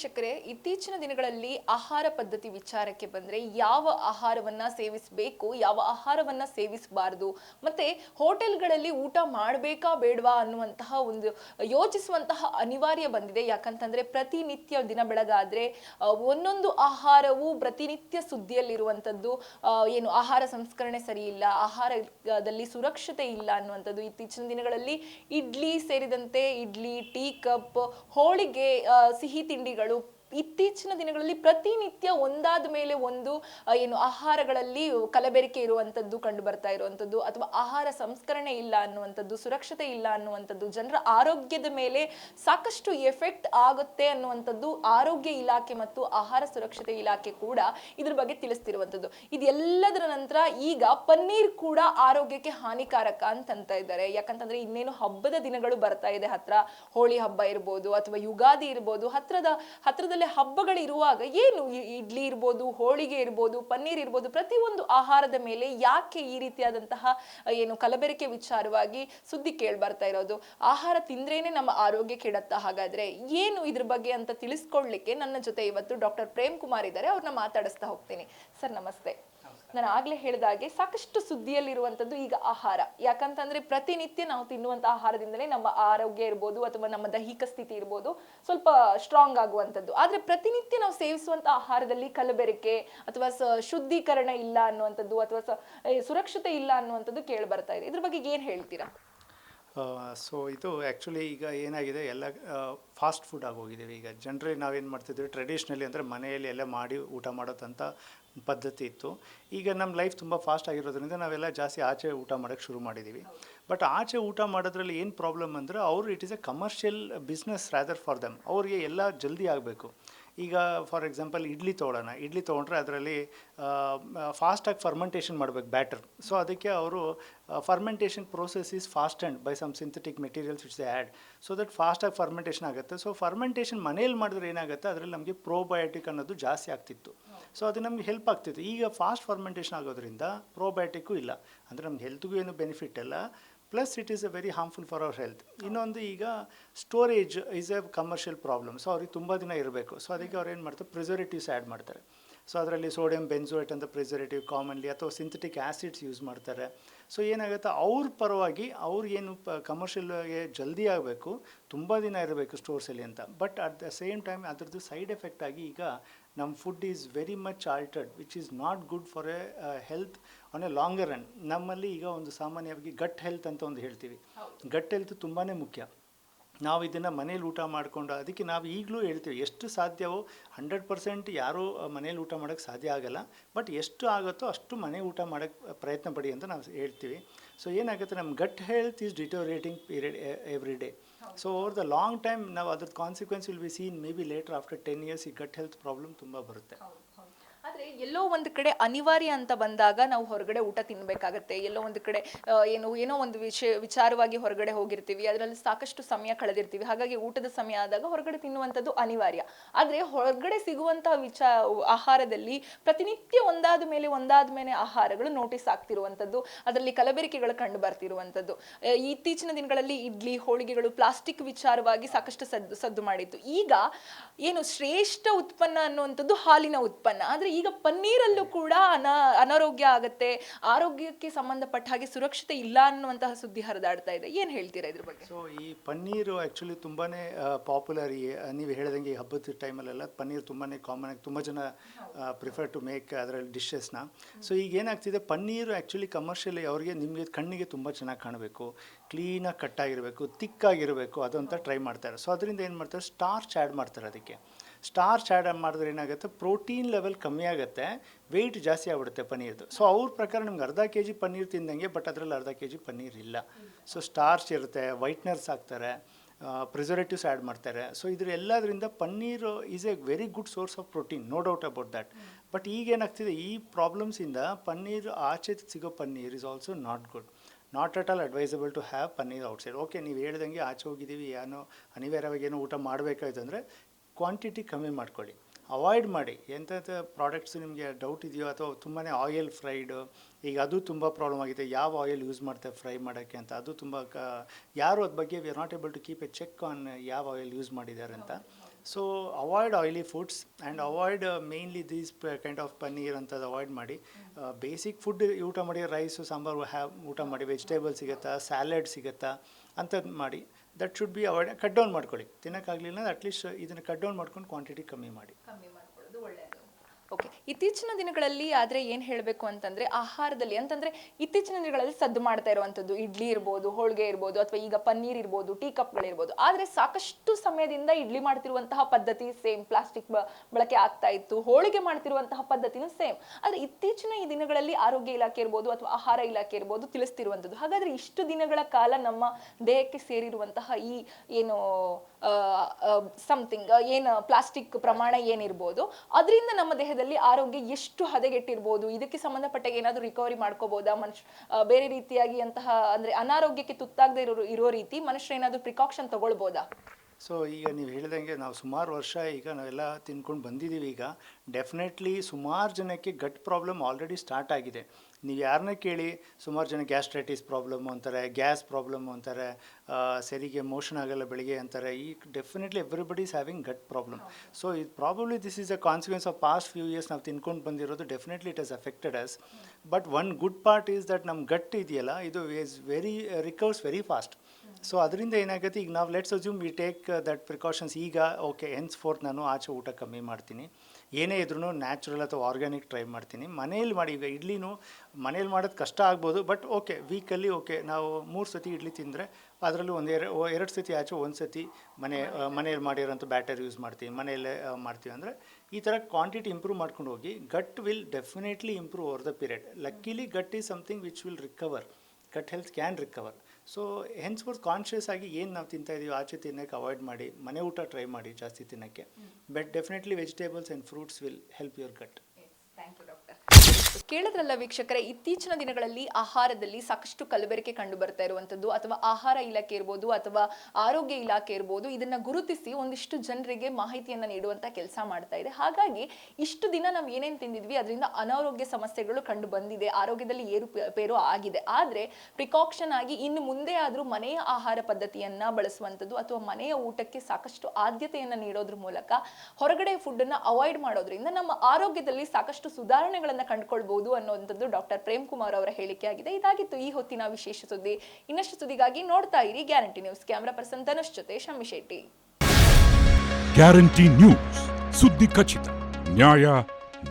ವೀಕ್ಷಕರೇ, ಇತ್ತೀಚಿನ ದಿನಗಳಲ್ಲಿ ಆಹಾರ ಪದ್ಧತಿ ವಿಚಾರಕ್ಕೆ ಬಂದ್ರೆ ಯಾವ ಆಹಾರವನ್ನ ಸೇವಿಸಬೇಕು, ಯಾವ ಆಹಾರವನ್ನ ಸೇವಿಸಬಾರದು, ಮತ್ತೆ ಹೋಟೆಲ್ಗಳಲ್ಲಿ ಊಟ ಮಾಡಬೇಕಾ ಬೇಡವಾ ಅನ್ನುವಂತಹ ಒಂದು ಯೋಚಿಸುವಂತಹ ಅನಿವಾರ್ಯ ಬಂದಿದೆ. ಯಾಕಂತಂದ್ರೆ ಪ್ರತಿನಿತ್ಯ ದಿನ ಬೆಳಗಾದ್ರೆ ಒಂದೊಂದು ಆಹಾರವು ಪ್ರತಿನಿತ್ಯ ಸುದ್ದಿಯಲ್ಲಿರುವಂಥದ್ದು ಏನು ಆಹಾರ ಸಂಸ್ಕರಣೆ ಸರಿ ಇಲ್ಲ, ಆಹಾರದಲ್ಲಿ ಸುರಕ್ಷತೆ ಇಲ್ಲ ಅನ್ನುವಂಥದ್ದು. ಇತ್ತೀಚಿನ ದಿನಗಳಲ್ಲಿ ಇಡ್ಲಿ ಸೇರಿದಂತೆ ಇಡ್ಲಿ, ಟೀ ಕಪ್, ಹೋಳಿಗೆ ಸಿಹಿ ತಿಂಡಿಗಳು ಇತ್ತೀಚಿನ ದಿನಗಳಲ್ಲಿ ಪ್ರತಿನಿತ್ಯ ಒಂದಾದ ಮೇಲೆ ಒಂದು ಏನು ಆಹಾರಗಳಲ್ಲಿ ಕಲಬೆರಿಕೆ ಇರುವಂಥದ್ದು ಕಂಡು ಬರ್ತಾ ಇರುವಂಥದ್ದು ಅಥವಾ ಆಹಾರ ಸಂಸ್ಕರಣೆ ಇಲ್ಲ ಅನ್ನುವಂಥದ್ದು ಸುರಕ್ಷತೆ ಇಲ್ಲ ಅನ್ನುವಂಥದ್ದು ಜನರ ಆರೋಗ್ಯದ ಮೇಲೆ ಸಾಕಷ್ಟು ಎಫೆಕ್ಟ್ ಆಗುತ್ತೆ ಅನ್ನುವಂಥದ್ದು ಆರೋಗ್ಯ ಇಲಾಖೆ ಮತ್ತು ಆಹಾರ ಸುರಕ್ಷತೆ ಇಲಾಖೆ ಕೂಡ ಇದ್ರ ಬಗ್ಗೆ ತಿಳಿಸ್ತಿರುವಂಥದ್ದು ಇದೆಲ್ಲದರ ನಂತರ ಈಗ ಪನ್ನೀರ್ ಕೂಡ ಆರೋಗ್ಯಕ್ಕೆ ಹಾನಿಕಾರಕ ಅಂತಂತ ಇದ್ದಾರೆ. ಯಾಕಂತಂದ್ರೆ ಇನ್ನೇನು ಹಬ್ಬದ ದಿನಗಳು ಬರ್ತಾ ಇದೆ. ಹತ್ರ ಹೋಳಿ ಹಬ್ಬ ಇರ್ಬೋದು ಅಥವಾ ಯುಗಾದಿ ಇರ್ಬೋದು. ಹತ್ರದ, ಹತ್ರದಲ್ಲೇ ಹಬ್ಬಗಳು ಇರುವಾಗ ಏನು ಇಡ್ಲಿ ಇರ್ಬೋದು, ಹೋಳಿಗೆ ಇರ್ಬೋದು, ಪನ್ನೀರ್ ಇರ್ಬೋದು, ಪ್ರತಿಯೊಂದು ಆಹಾರದ ಮೇಲೆ ಯಾಕೆ ಈ ರೀತಿಯಾದಂತಹ ಏನು ಕಲಬೆರಕೆ ವಿಚಾರವಾಗಿ ಸುದ್ದಿ ಕೇಳಿ ಬರ್ತಾ ಇರೋದು? ಆಹಾರ ತಿಂದ್ರೇನೆ ನಮ್ಮ ಆರೋಗ್ಯ ಕೆಡತ್ತಾ? ಹಾಗಾದ್ರೆ ಏನು ಇದ್ರ ಬಗ್ಗೆ ಅಂತ ತಿಳಿಸ್ಕೊಡ್ಲಿಕ್ಕೆ ನನ್ನ ಜೊತೆ ಇವತ್ತು ಡಾಕ್ಟರ್ ಪ್ರೇಮ್ ಕುಮಾರ್ ಇದ್ದಾರೆ. ಅವ್ರನ್ನ ಮಾತಾಡಿಸ್ತಾ ಹೋಗ್ತೀನಿ. ಸರ್, ನಮಸ್ತೆ. ನಾನು ಆಗ್ಲೇ ಹೇಳಿದಾಗೆ ಸಾಕಷ್ಟು ಸುದ್ದಿಯಲ್ಲಿರುವಂಥದ್ದು ಈಗ ಆಹಾರ. ಯಾಕಂತಂದ್ರೆ ಪ್ರತಿನಿತ್ಯ ನಾವು ತಿನ್ನುವಂತ ಆಹಾರದಿಂದಲೇ ನಮ್ಮ ಆರೋಗ್ಯ ಇರ್ಬೋದು ಅಥವಾ ನಮ್ಮ ದೈಹಿಕ ಸ್ಥಿತಿ ಇರ್ಬೋದು ಸ್ವಲ್ಪ ಸ್ಟ್ರಾಂಗ್ ಆಗುವಂಥದ್ದು. ಆದ್ರೆ ಪ್ರತಿನಿತ್ಯ ನಾವು ಸೇವಿಸುವಂತ ಆಹಾರದಲ್ಲಿ ಕಲಬೆರಕೆ ಅಥವಾ ಶುದ್ಧೀಕರಣ ಇಲ್ಲ ಅನ್ನುವಂಥದ್ದು ಅಥವಾ ಸುರಕ್ಷತೆ ಇಲ್ಲ ಅನ್ನುವಂಥದ್ದು ಕೇಳಿ ಬರ್ತಾ ಇದೆ. ಇದ್ರ ಬಗ್ಗೆ ಏನ್ ಹೇಳ್ತೀರಾ? ಸೊ ಇದು ಆ್ಯಕ್ಚುಲಿ ಈಗ ಏನಾಗಿದೆ, ಎಲ್ಲ ಫಾಸ್ಟ್ ಫುಡ್ ಆಗೋಗಿದ್ದೀವಿ ಈಗ ಜನರೇ ನಾವೇನು ಮಾಡ್ತಿದ್ವಿ ಟ್ರೆಡಿಷ್ನಲಿ ಅಂದರೆ ಮನೆಯಲ್ಲಿ ಎಲ್ಲ ಮಾಡಿ ಊಟ ಮಾಡೋದಂಥ ಪದ್ಧತಿ ಇತ್ತು. ಈಗ ನಮ್ಮ ಲೈಫ್ ತುಂಬ ಫಾಸ್ಟ್ ಆಗಿರೋದ್ರಿಂದ ನಾವೆಲ್ಲ ಜಾಸ್ತಿ ಆಚೆ ಊಟ ಮಾಡೋಕ್ಕೆ ಶುರು ಮಾಡಿದ್ದೀವಿ ಬಟ್ ಆಚೆ ಊಟ ಮಾಡೋದ್ರಲ್ಲಿ ಏನು ಪ್ರಾಬ್ಲಮ್ ಅಂದರೆ ಅವರು it is a commercial business rather for them ಅವ್ರಿಗೆ ಎಲ್ಲ ಜಲ್ದಿ ಆಗಬೇಕು. ಈಗ ಫಾರ್ ಎಕ್ಸಾಂಪಲ್ ಇಡ್ಲಿ ತೊಗೊಳ್ಳೋಣ ಇಡ್ಲಿ ತೊಗೊಂಡ್ರೆ ಅದರಲ್ಲಿ ಫಾಸ್ಟಾಗಿ ಫರ್ಮೆಂಟೇಷನ್ ಮಾಡಬೇಕು ಬ್ಯಾಟರ್ ಸೊ ಅದಕ್ಕೆ ಅವರು fermentation process is fast and by some synthetic materials it's add so that ಫಾಸ್ಟಾಗಿ ಫರ್ಮೆಂಟೇಷನ್ ಆಗುತ್ತೆ. ಸೊ ಫರ್ಮೆಂಟೇಷನ್ ಮನೇಲಿ ಮಾಡಿದ್ರೆ ಏನಾಗುತ್ತೆ? ಅದರಲ್ಲಿ ನಮಗೆ ಪ್ರೋಬಯೋಟಿಕ್ ಅನ್ನೋದು ಜಾಸ್ತಿ ಆಗ್ತಿತ್ತು. ಸೊ ಅದು ನಮಗೆ ಹೆಲ್ಪ್ ಆಗ್ತಿತ್ತು. ಈಗ ಫಾಸ್ಟ್ ಫರ್ಮೆಂಟೇಷನ್ ಆಗೋದ್ರಿಂದ ಪ್ರೋಬಯೋಟಿಕ್ಕು ಇಲ್ಲ. ಅಂದರೆ ನಮ್ಗೆ ಹೆಲ್ತ್ಗೂ ಏನು ಬೆನಿಫಿಟ್ ಇಲ್ಲ. Plus it is a very harmful for our health ಇನ್ನೊಂದು ಈಗ storage is a commercial problem so ಅವ್ರಿಗೆ ತುಂಬ ದಿನ ಇರಬೇಕು. ಸೊ ಅದಕ್ಕೆ ಅವ್ರು ಏನು ಮಾಡ್ತಾರೆ? ಪ್ರಿಸರ್ವೇಟಿವ್ಸ್ ಆ್ಯಡ್ ಮಾಡ್ತಾರೆ. ಸೊ ಅದರಲ್ಲಿ ಸೋಡಿಯಂ ಬೆನ್ಸೋಯೇಟ್ ಅಂತ ಪ್ರಿಸರ್ವೇಟಿವ್ ಕಾಮನ್ಲಿ ಅಥವಾ ಸಿಂಥೆಟಿಕ್ ಆ್ಯಸಿಡ್ಸ್ ಯೂಸ್ ಮಾಡ್ತಾರೆ. ಸೊ ಏನಾಗುತ್ತೆ? ಅವ್ರ ಪರವಾಗಿ ಅವ್ರಿಗೇನು ಪ ಕಮರ್ಷಿಯಲ್ಗೆ ಜಲ್ದಿ ಆಗಬೇಕು, ತುಂಬ ದಿನ ಇರಬೇಕು ಸ್ಟೋರ್ಸಲ್ಲಿ ಅಂತ. But at the same time ಅದರದ್ದು ಸೈಡ್ ಎಫೆಕ್ಟ್ ಆಗಿ ಈಗ ನಮ್ಮ food is very much altered which is not good for a health on a longer run ನಮ್ಮಲ್ಲಿ ಈಗ ಒಂದು ಸಾಮಾನ್ಯವಾಗಿ ಗಟ್ ಹೆಲ್ತ್ ಅಂತ ಒಂದು ಹೇಳ್ತೀವಿ. ಗಟ್ ಹೆಲ್ತ್ ತುಂಬಾ ಮುಖ್ಯ. ನಾವು ಇದನ್ನು ಮನೇಲಿ ಊಟ ಮಾಡಿಕೊಂಡು ಅದಕ್ಕೆ ನಾವು ಈಗಲೂ ಹೇಳ್ತೀವಿ, ಎಷ್ಟು ಸಾಧ್ಯವೋ ಹಂಡ್ರೆಡ್ ಪರ್ಸೆಂಟ್ ಯಾರೂ ಮನೇಲಿ ಊಟ ಮಾಡೋಕ್ಕೆ ಸಾಧ್ಯ ಆಗಲ್ಲ, ಬಟ್ ಎಷ್ಟು ಆಗುತ್ತೋ ಅಷ್ಟು ಮನೆ ಊಟ ಮಾಡೋಕ್ಕೆ ಪ್ರಯತ್ನ ಪಡಿ ಅಂತ ನಾವು ಹೇಳ್ತೀವಿ. ಸೊ ಏನಾಗುತ್ತೆ ನಮ್ಮ gut health is deteriorating period every day so over the long time ನಾವು ಅದ್ರ consequence will be seen maybe later after ten years ಈ ಗಟ್ ಹೆಲ್ತ್ ಪ್ರಾಬ್ಲಮ್ ತುಂಬ ಬರುತ್ತೆ. ಆದ್ರೆ ಎಲ್ಲೋ ಒಂದ್ ಕಡೆ ಅನಿವಾರ್ಯ ಅಂತ ಬಂದಾಗ ನಾವು ಹೊರಗಡೆ ಊಟ ತಿನ್ಬೇಕಾಗತ್ತೆ. ಎಲ್ಲೋ ಒಂದು ಕಡೆ ಏನು, ಏನೋ ಒಂದು ವಿಷಯ ವಿಚಾರವಾಗಿ ಹೊರಗಡೆ ಹೋಗಿರ್ತೀವಿ. ಅದರಲ್ಲಿ ಸಾಕಷ್ಟು ಸಮಯ ಕಳೆದಿರ್ತೀವಿ. ಹಾಗಾಗಿ ಊಟದ ಸಮಯ ಆದಾಗ ಹೊರಗಡೆ ತಿನ್ನುವಂಥದ್ದು ಅನಿವಾರ್ಯ. ಆದ್ರೆ ಹೊರಗಡೆ ಸಿಗುವಂತಹ ವಿಚಾ, ಆಹಾರದಲ್ಲಿ ಪ್ರತಿನಿತ್ಯ ಒಂದಾದ ಮೇಲೆ ಒಂದಾದ ಮೇಲೆ ಆಹಾರಗಳು ನೋಟಿಸ್ ಆಗ್ತಿರುವಂಥದ್ದು. ಅದರಲ್ಲಿ ಕಲಬೆರಕೆಗಳು ಕಂಡು ಬರ್ತಿರುವಂಥದ್ದು. ಇತ್ತೀಚಿನ ದಿನಗಳಲ್ಲಿ ಇಡ್ಲಿ, ಹೋಳಿಗೆಗಳು ಪ್ಲಾಸ್ಟಿಕ್ ವಿಚಾರವಾಗಿ ಸಾಕಷ್ಟು ಸದ್ದು ಸದ್ದು ಮಾಡಿತ್ತು. ಈಗ ಏನು ಶ್ರೇಷ್ಠ ಉತ್ಪನ್ನ ಅನ್ನುವಂಥದ್ದು ಹಾಲಿನ ಉತ್ಪನ್ನ. ಆದ್ರೆ ಈಗ ಪನ್ನೀರಲ್ಲೂ ಕೂಡ ಅನ ಅನಾರೋಗ್ಯ ಆಗುತ್ತೆ, ಆರೋಗ್ಯಕ್ಕೆ ಸಂಬಂಧಪಟ್ಟ ಹಾಗೆ ಸುರಕ್ಷತೆ ಇಲ್ಲ ಅನ್ನುವಂತಹ ಸುದ್ದಿ ಹರಿದಾಡ್ತಾ ಇದೆ. ಏನು ಹೇಳ್ತೀರಾ ಇದ್ರ ಬಗ್ಗೆ? ಸೊ ಈ ಪನ್ನೀರು ಆ್ಯಕ್ಚುಲಿ ತುಂಬಾ ಪಾಪ್ಯುಲರ್ ನೀವು ಹೇಳಿದಂಗೆ ಈ ಹಬ್ಬದ ಟೈಮಲ್ಲೆಲ್ಲ ಪನ್ನೀರ್ ತುಂಬಾ ಕಾಮನ್ ಆಗಿ ತುಂಬ ಜನ ಪ್ರಿಫರ್ ಟು ಮೇಕ್ ಅದರಲ್ಲಿ ಡಿಶಸ್ನ ಸೊ ಈಗ ಏನಾಗ್ತಿದೆ, ಪನ್ನೀರು ಆ್ಯಕ್ಚುಲಿ ಕಮರ್ಷಿಯಲಿ ಅವರಿಗೆ ನಿಮಗೆ ಕಣ್ಣಿಗೆ ತುಂಬ ಚೆನ್ನಾಗಿ ಕಾಣಬೇಕು ಕ್ಲೀನಾಗಿ ಕಟ್ಟಾಗಿರಬೇಕು ತಿಕ್ಕಾಗಿರಬೇಕು ಅದಂತ ಟ್ರೈ ಮಾಡ್ತಾರೆ. ಸೊ ಅದರಿಂದ ಏನು ಮಾಡ್ತಾರೆ ಸ್ಟಾರ್ಚ್ ಆ್ಯಡ್ ಮಾಡ್ತಾರೆ ಅದಕ್ಕೆ. ಸ್ಟಾರ್ಚ್ ಆ್ಯಡ್ ಮಾಡಿದ್ರೆ ಏನಾಗುತ್ತೆ? ಪ್ರೋಟೀನ್ ಲೆವೆಲ್ ಕಮ್ಮಿ ಆಗುತ್ತೆ ವೆಯ್ಟ್ ಜಾಸ್ತಿ ಆಗ್ಬಿಡುತ್ತೆ ಪನ್ನೀರ್ದು. ಸೊ ಅವ್ರ ಪ್ರಕಾರ ನಿಮ್ಗೆ ಅರ್ಧ ಕೆ ಜಿ ಪನ್ನೀರ್ ತಿಂದಂಗೆ ಬಟ್ ಅದರಲ್ಲಿ ಅರ್ಧ ಕೆ ಜಿ ಪನ್ನೀರ್ ಇಲ್ಲ. ಸೊ ಸ್ಟಾರ್ಚ್ ಇರುತ್ತೆ ವೈಟ್ನರ್ಸ್ ಹಾಕ್ತಾರೆ ಪ್ರಿಸರ್ವೇಟಿವ್ಸ್ ಆ್ಯಡ್ ಮಾಡ್ತಾರೆ. ಸೊ ಇದ್ರ ಎಲ್ಲದರಿಂದ paneer is a very good source of protein no doubt about that but ಈಗ ಏನಾಗ್ತಿದೆ, ಈ ಪ್ರಾಬ್ಲಮ್ಸಿಂದ ಪನ್ನೀರ್ ಆಚೆ ಸಿಗೋ paneer is also not good not at all advisable to have paneer outside okay ನೀವು ಹೇಳ್ದಂಗೆ ಆಚೆ ಹೋಗಿದ್ದೀವಿ, ಏನೋ ಅನಿವಾರ್ಯವಾಗಿ ಏನೋ ಊಟ ಮಾಡಬೇಕಾಯ್ತು ಅಂದರೆ ಕ್ವಾಂಟಿಟಿ ಕಮ್ಮಿ ಮಾಡ್ಕೊಳ್ಳಿ. ಅವಾಯ್ಡ್ ಮಾಡಿ. ಎಂಥದ್ದು ಪ್ರಾಡಕ್ಟ್ಸ್ ನಿಮಗೆ ಡೌಟ್ ಇದೆಯೋ ಅಥವಾ ತುಂಬಾ ಆಯಿಲ್ ಫ್ರೈಡು ಈಗ ಅದು ತುಂಬ ಪ್ರಾಬ್ಲಮ್ ಆಗಿದೆ. ಯಾವ ಆಯಿಲ್ ಯೂಸ್ ಮಾಡ್ತಾರೆ ಫ್ರೈ ಮಾಡೋಕ್ಕೆ ಅಂತ. ಅದು ತುಂಬ ಕ ಯಾರು ಅದ್ರ ಬಗ್ಗೆ we are not able to keep a check on ಯಾವ ಆಯಿಲ್ ಯೂಸ್ ಮಾಡಿದ್ದಾರೆ ಅಂತ. So avoid oily foods and avoid mainly these kind of paneer ಅಂಥದ್ದು ಅವಾಯ್ಡ್ ಮಾಡಿ. ಬೇಸಿಕ್ ಫುಡ್ ಊಟ ಮಾಡಿ ರೈಸು ಸಾಂಬಾರು ಹ್ಯಾ ಊಟ ಮಾಡಿ ವೆಜಿಟೇಬಲ್ ಸಿಗುತ್ತಾ ಸ್ಯಾಲೆಡ್ ಸಿಗುತ್ತಾ ಅಂಥದ್ದು ಮಾಡಿ. That should be avoid cut down ಮಾಡ್ಕೊಳ್ಳಿ. ತಿನ್ನೋಕ್ಕಾಗಲಿಲ್ಲ ಅಟ್ಲೀಸ್ಟ್ ಇದನ್ನು ಕಟ್ ಡೌನ್ ಮಾಡ್ಕೊಂಡು ಕ್ವಾಂಟಿಟಿ ಕಮ್ಮಿ ಮಾಡಿ. ಓಕೆ ಇತ್ತೀಚಿನ ದಿನಗಳಲ್ಲಿ ಆದರೆ ಏನು ಹೇಳಬೇಕು ಅಂತಂದರೆ ಆಹಾರದಲ್ಲಿ, ಅಂತಂದರೆ ಇತ್ತೀಚಿನ ದಿನಗಳಲ್ಲಿ ಸದ್ದು ಮಾಡ್ತಾ ಇರುವಂಥದ್ದು ಇಡ್ಲಿ ಇರ್ಬೋದು, ಹೋಳಿಗೆ ಇರ್ಬೋದು, ಅಥವಾ ಈಗ ಪನ್ನೀರ್ ಇರ್ಬೋದು, ಟೀ ಕಪ್ಗಳಿರ್ಬೋದು ಆದರೆ ಸಾಕಷ್ಟು ಸಮಯದಿಂದ ಇಡ್ಲಿ ಮಾಡ್ತಿರುವಂತಹ ಪದ್ಧತಿ ಸೇಮ್, ಪ್ಲಾಸ್ಟಿಕ್ ಬಳಕೆ ಆಗ್ತಾ ಇತ್ತು, ಹೋಳಿಗೆ ಮಾಡ್ತಿರುವಂತಹ ಪದ್ಧತಿನೂ ಸೇಮ್. ಆದರೆ ಇತ್ತೀಚಿನ ಈ ದಿನಗಳಲ್ಲಿ ಆರೋಗ್ಯ ಇಲಾಖೆ ಇರ್ಬೋದು ಅಥವಾ ಆಹಾರ ಇಲಾಖೆ ಇರ್ಬೋದು ತಿಳಿಸ್ತಿರುವಂಥದ್ದು. ಹಾಗಾದರೆ ಇಷ್ಟು ದಿನಗಳ ಕಾಲ ನಮ್ಮ ದೇಹಕ್ಕೆ ಸೇರಿರುವಂತಹ ಈ, ಏನು ಸಮಥಿಂಗ್ ಏನು ಪ್ಲಾಸ್ಟಿಕ್ ಪ್ರಮಾಣ ಏನಿರ್ಬೋದು, ಅದರಿಂದ ನಮ್ಮ ದೇಹದಲ್ಲಿ ಆರೋಗ್ಯ ಎಷ್ಟು ಹದಗೆಟ್ಟಿರ್ಬೋದು, ಇದಕ್ಕೆ ಸಂಬಂಧಪಟ್ಟ ಏನಾದರೂ ರಿಕವರಿ ಮಾಡ್ಕೋಬೋದಾ, ಮನುಷ್ಯ ಬೇರೆ ರೀತಿಯಾಗಿ ಅಂತಹ, ಅಂದ್ರೆ ಅನಾರೋಗ್ಯಕ್ಕೆ ತುತ್ತಾಗದೇ ಇರೋ ಇರೋ ರೀತಿ ಮನುಷ್ಯರು ಏನಾದರೂ ಪ್ರಿಕಾಕ್ಷನ್ ತಗೊಳ್ಬೋದಾ? ಸೊ ಈಗ ನೀವು ಹೇಳಿದಂಗೆ ನಾವು ಸುಮಾರು ವರ್ಷ ಈಗ ನಾವೆಲ್ಲ ತಿನ್ಕೊಂಡು ಬಂದಿದ್ದೀವಿ ಈಗ. ಡೆಫಿನೆಟ್ಲಿ ಸುಮಾರು ಜನಕ್ಕೆ ಗಟ್ ಪ್ರಾಬ್ಲಮ್ ಆಲ್ರೆಡಿ ಸ್ಟಾರ್ಟ್ ಆಗಿದೆ. ನೀವು ಯಾರನ್ನ ಕೇಳಿ ಸುಮಾರು ಜನ ಗ್ಯಾಸ್ಟ್ರೈಟಿಸ್ ಪ್ರಾಬ್ಲಮ್ ಅಂತಾರೆ ಗ್ಯಾಸ್ ಪ್ರಾಬ್ಲಮ್ ಅಂತಾರೆ ಸರಿಗೆ ಮೋಷನ್ ಆಗಲ್ಲ ಬೆಳಿಗ್ಗೆ ಅಂತಾರೆ, ಈ definitely everybody is having gut problem so ಇದು probably this is a consequence of past few years ನಾವು ತಿನ್ಕೊಂಡು ಬಂದಿರೋದು definitely it has affected us but one good part is that ನಮ್ಮ ಗಟ್ ಇದೆಯಲ್ಲ, ಇದು is very recovers very fast so ಅದರಿಂದ ಏನಾಗುತ್ತೆ? ಈಗ ನಾವು let's assume we take that precautions ಈಗ ಓಕೆ ಎನ್ಸ್ ಫೋರ್ತ್ ನಾನು ಆಚೆ ಊಟ ಕಮ್ಮಿ ಮಾಡ್ತೀನಿ. ಏನೇ ಇದ್ರೂ ನ್ಯಾಚುರಲ್ ಅಥವಾ ಆರ್ಗ್ಯಾನಿಕ್ ಟ್ರೈ ಮಾಡ್ತೀನಿ. ಮನೇಲಿ ಮಾಡಿ ಈಗ ಇಡ್ಲಿನೂ ಮನೇಲಿ ಮಾಡೋದು ಕಷ್ಟ ಆಗ್ಬೋದು ಬಟ್ ಓಕೆ ವೀಕಲ್ಲಿ ಓಕೆ ನಾವು ಮೂರು ಸತಿ ಇಡ್ಲಿ ತಿಂದರೆ ಅದರಲ್ಲೂ ಒಂದು ಎರಡು ಎರಡು ಸತಿ ಆಚೆ ಒಂದು ಸತಿ ಮನೆ ಮನೆಯಲ್ಲಿ ಮನೇಲಿ ಮಾಡಿರೋಂಥ ಬ್ಯಾಟರ್ ಯೂಸ್ ಮಾಡ್ತೀವಿ. ಮನೆಯಲ್ಲೇ ಮಾಡ್ತೀವಿ. ಅಂದರೆ ಈ ಥರ ಕ್ವಾಂಟಿಟಿ ಇಂಪ್ರೂವ್ ಮಾಡ್ಕೊಂಡು ಹೋಗಿ gut will definitely improve over the period luckily gut is something which will recover gut health can recover so henceforth conscious ಆಗಿ ಏನು ನಾವು ತಿಂತಾ ಇದೀವಿ ಆಚೆ ತಿನ್ನೋಕ್ಕೆ ಅವಾಯ್ಡ್ ಮಾಡಿ ಮನೆ ಊಟ ಟ್ರೈ ಮಾಡಿ ಜಾಸ್ತಿ ತಿನ್ನೋಕ್ಕೆ. But definitely vegetables and fruits will help your gut ಕೇಳಿದ್ರಲ್ಲ ವೀಕ್ಷಕರೇ, ಇತ್ತೀಚಿನ ದಿನಗಳಲ್ಲಿ ಆಹಾರದಲ್ಲಿ ಸಾಕಷ್ಟು ಕಲಬೆರಕೆ ಕಂಡು ಬರ್ತಾ ಇರುವಂತದ್ದು ಅಥವಾ ಆಹಾರ ಇಲಾಖೆ ಇರ್ಬೋದು, ಅಥವಾ ಆರೋಗ್ಯ ಇಲಾಖೆ ಇರ್ಬೋದು, ಇದನ್ನ ಗುರುತಿಸಿ ಒಂದಿಷ್ಟು ಜನರಿಗೆ ಮಾಹಿತಿಯನ್ನ ನೀಡುವಂತ ಕೆಲಸ ಮಾಡ್ತಾ ಇದೆ. ಹಾಗಾಗಿ ಇಷ್ಟು ದಿನ ನಾವು ಏನೇನ್ ತಿಂದಿದ್ವಿ, ಅದರಿಂದ ಅನಾರೋಗ್ಯ ಸಮಸ್ಯೆಗಳು ಕಂಡು ಬಂದಿದೆ, ಆರೋಗ್ಯದಲ್ಲಿ ಏರುಪೇರು ಆಗಿದೆ. ಆದ್ರೆ ಪ್ರಿಕಾಕ್ಷನ್ ಆಗಿ ಇನ್ನು ಮುಂದೆ ಆದ್ರೂ ಮನೆಯ ಆಹಾರ ಪದ್ಧತಿಯನ್ನ ಬಳಸುವಂಥದ್ದು, ಅಥವಾ ಮನೆಯ ಊಟಕ್ಕೆ ಸಾಕಷ್ಟು ಆದ್ಯತೆಯನ್ನ ನೀಡೋದ್ರ ಮೂಲಕ ಹೊರಗಡೆ ಫುಡ್ ಅನ್ನ ಅವಾಯ್ಡ್ ಮಾಡೋದ್ರಿಂದ ನಮ್ಮ ಆರೋಗ್ಯದಲ್ಲಿ ಸಾಕಷ್ಟು ಸುಧಾರಣೆಗಳನ್ನ ಕಂಡುಕೊಳ್ಬಹುದು ಅನ್ನುವಂಥದ್ದು ಡಾಕ್ಟರ್ ಪ್ರೇಮ್ ಕುಮಾರ್ ಅವರ ಹೇಳಿಕೆ ಆಗಿದೆ. ಇದಾಗಿತ್ತು ಈ ಹೊತ್ತಿನ ವಿಶೇಷ ಸುದ್ದಿ. ಇನ್ನಷ್ಟು ಸುದ್ದಿಗಾಗಿ ನೋಡ್ತಾ ಇರಿ guarantee news camera person Dhanush ಜೊತೆ ಶಮ್ಮಿ ಶೆಟ್ಟಿ. ಗ್ಯಾರಂಟಿ ನ್ಯೂಸ್ ಸುದ್ದಿ ಖಚಿತ, ನ್ಯಾಯ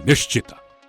ನಿಶ್ಚಿತ.